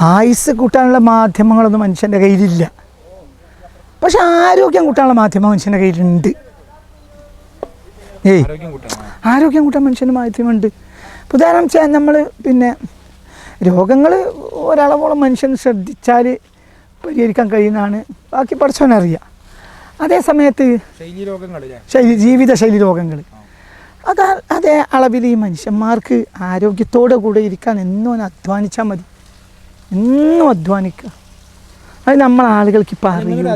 ആയുസ് കൂട്ടാനുള്ള മാധ്യമങ്ങളൊന്നും മനുഷ്യന്റെ കയ്യിലില്ല. പക്ഷെ ആരോഗ്യം കൂട്ടാനുള്ള മാധ്യമം മനുഷ്യന്റെ കയ്യിലുണ്ട്. ഏയ് ആരോഗ്യം കൂട്ടാൻ മനുഷ്യന്റെ മാധ്യമമുണ്ട്. ഉദാഹരണം വെച്ചാൽ നമ്മൾ പിന്നെ രോഗങ്ങൾ ഒരളവോളം മനുഷ്യൻ ശ്രദ്ധിച്ചാൽ പരിഹരിക്കാൻ കഴിയുന്നതാണ്. ബാക്കി പഠിച്ചവനറിയാം. അതേ സമയത്ത് ശൈലി ജീവിതശൈലി രോഗങ്ങൾ അതാ അതേ അളവിൽ ഈ മനുഷ്യന്മാർക്ക് ആരോഗ്യത്തോടെ കൂടെ ഇരിക്കാൻ എന്നോ അധ്വാനിച്ചാൽ മതി. എന്നും അധ്വാനിക്കുക അത് നമ്മൾ ആളുകൾക്ക് ഇപ്പം അറിയില്ല.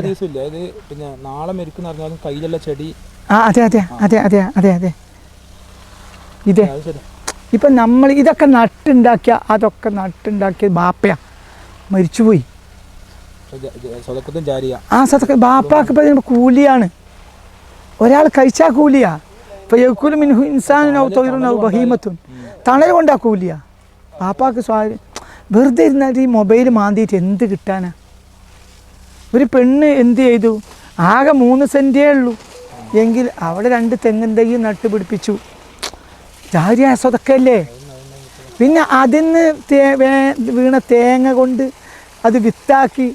പിന്നെ നാളെ മരിക്കുന്ന പറഞ്ഞാലും കയ്യിലുള്ള ചെടി. ആ അതെ അതെ അതെ അതെ അതെ അതെ. ഇതേ ഇപ്പം നമ്മൾ ഇതൊക്കെ നട്ടുണ്ടാക്കിയ അതൊക്കെ നട്ടുണ്ടാക്കിയ ബാപ്പയാ. മരിച്ചുപോയി. ആ സതക്ക ബാപ്പാക്ക് ഇപ്പം കൂലിയാണ്. ഒരാൾ കഴിച്ചാൽ കൂലിയാ. ഇപ്പം യക്കുലു ഇൻസാനോ തൊഴിലുനോ ബഹീമത്തും തണൽ കൊണ്ടാ കൂലിയാ. ബാപ്പാക്ക് സ്വാധീനം വെറുതെ ഇരുന്നാൽ ഈ മൊബൈൽ മാന്തിയിട്ട് എന്ത് കിട്ടാനാ? ഒരു പെണ്ണ് എന്ത് ചെയ്തു? ആകെ മൂന്ന് സെന്റേ ഉള്ളൂ. എങ്കിൽ അവിടെ രണ്ട് തെങ്ങിന്റെയും നട്ട് പിടിപ്പിച്ചു. ജാരിയ സ്വതക്കല്ലേ? പിന്നെ അതിന്ന് വീണ തേങ്ങ കൊണ്ട് അത് വിത്താക്കി.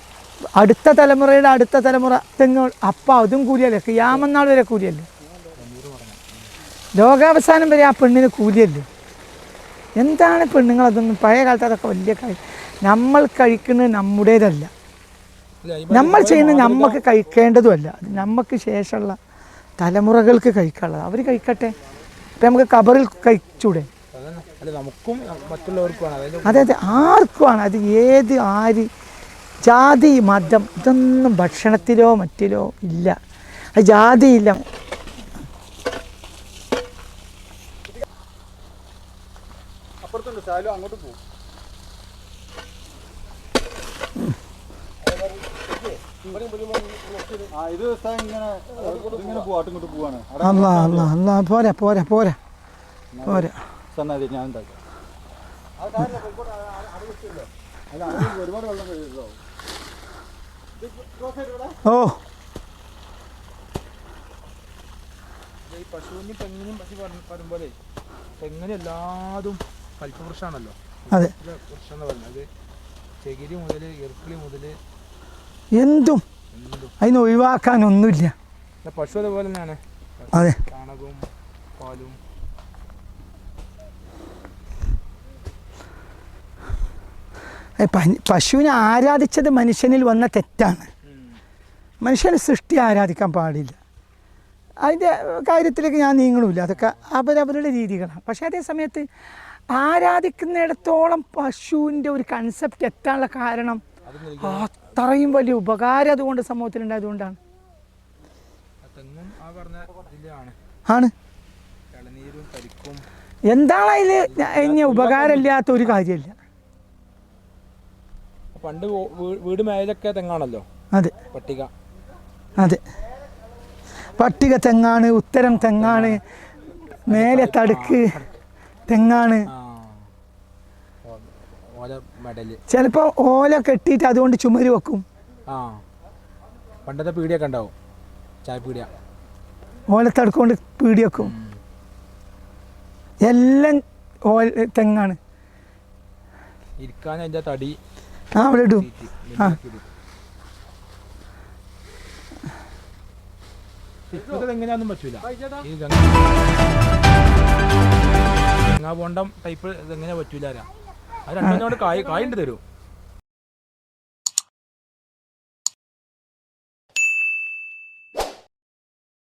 അടുത്ത തലമുറയുടെ അടുത്ത തലമുറ തെങ്ങ് അപ്പം അതും കൂലിയല്ലേ? യാമന്നാൾ വരെ കൂലിയല്ലേ? ലോകാവസാനം വരെ ആ പെണ്ണിന് കൂലിയല്ലേ? എന്താണ് പെണ്ണുങ്ങൾ അതൊന്നും? പഴയ കാലത്ത് അതൊക്കെ വലിയ കാര്യം. നമ്മൾ കഴിക്കുന്നത് നമ്മുടേതല്ല. നമ്മൾ ചെയ്യുന്നത് നമുക്ക് കഴിക്കേണ്ടതുമല്ല. അത് നമുക്ക് ശേഷമുള്ള തലമുറകൾക്ക് കഴിക്കാനുള്ളത് അവർ കഴിക്കട്ടെ. ഇപ്പം നമുക്ക് കബറിൽ കഴിച്ചൂടെ? നമുക്കും മറ്റുള്ളവർക്കുമാണ്. അതെ അതെ. ആർക്കുമാണ്? അത് ഏത് ആര്? ജാതി മതം ഇതൊന്നും ഭക്ഷണത്തിലോ മറ്റിലോ ഇല്ല. അത് ജാതിയില്ല അപ്പുറത്തുണ്ട് ശാലു അങ്ങോട്ട് പോകും ആ ഇത് ദിവസം ഇങ്ങനെ ഇങ്ങനെ പോവാ അങ്ങോട്ട് പോവാണ് സാലു അങ്ങോട്ട് പോകും പോരാ പോരാ പോരാ പോരാ. ഞാൻ ഉണ്ടാക്കാം. ഓ. ഈ പശുവിനും തെങ്ങിനും പശു പറയുമ്പോഴേ തെങ്ങിന് എല്ലാതും കൽപ്പവൃക്ഷമാണല്ലോ അതെ. ചകിരി മുതൽ ഇർക്കിളി മുതൽ എന്തും അതിന് ഒഴിവാക്കാനൊന്നുമില്ല. പശു അതുപോലെ തന്നെയാണ്. അതെ. ചാണകവും പാലും. പശുവിനെ ആരാധിച്ചത് മനുഷ്യനിൽ വന്ന തെറ്റാണ്. മനുഷ്യനെ സൃഷ്ടി ആരാധിക്കാൻ പാടില്ല. അതിന്റെ കാര്യത്തിലേക്ക് ഞാൻ നീങ്ങണമില്ല. അതൊക്കെ അവരവരുടെ രീതികളാണ്. പക്ഷേ അതേ സമയത്ത് ആരാധിക്കുന്നിടത്തോളം പശുവിന്റെ ഒരു കൺസെപ്റ്റ് എത്താനുള്ള കാരണം അത്രയും വലിയ ഉപകാരം അതുകൊണ്ട് സമൂഹത്തിൽ ഉണ്ടായതുകൊണ്ടാണ് ആണ്. എന്താണ് അതിൽ ഇനി ഉപകാരമില്ലാത്ത ഒരു കാര്യമില്ല. പണ്ട് വീട് മേലൊക്കെ തെങ്ങാണല്ലോ? അതെ. പട്ടിക. അതെ. പട്ടിക തെങ്ങാണ് ഉത്തരം തെങ്ങാണ് മേലെ തടുക്ക് തെങ്ങാണ്. ഓല മെഡൽ. ചിലപ്പോൾ ഓല കെട്ടിട്ട് അതുകൊണ്ട് ചുമര് വെക്കും. ആ. പണ്ടത്തെ പീടിയൊക്കെ ഉണ്ടാവും. ചായപ്പീടിയ ഓല തടുക്കൊണ്ട് പീടി വെക്കും. എല്ലാം ഓല തെങ്ങാണ്. ഇരിക്കാൻ അതിന്റെ തടി ആ അവിടെ ഇടും. ആ. ഇപ്പോഴത്തെ പറ്റൂല. ഈ തെങ്ങാ ബോണ്ടം ടൈപ്പ് ഇതെങ്ങനെ പറ്റൂല ആരാ. അത് രണ്ടെണ്ണോട് കായ് കായുണ്ട് തരും.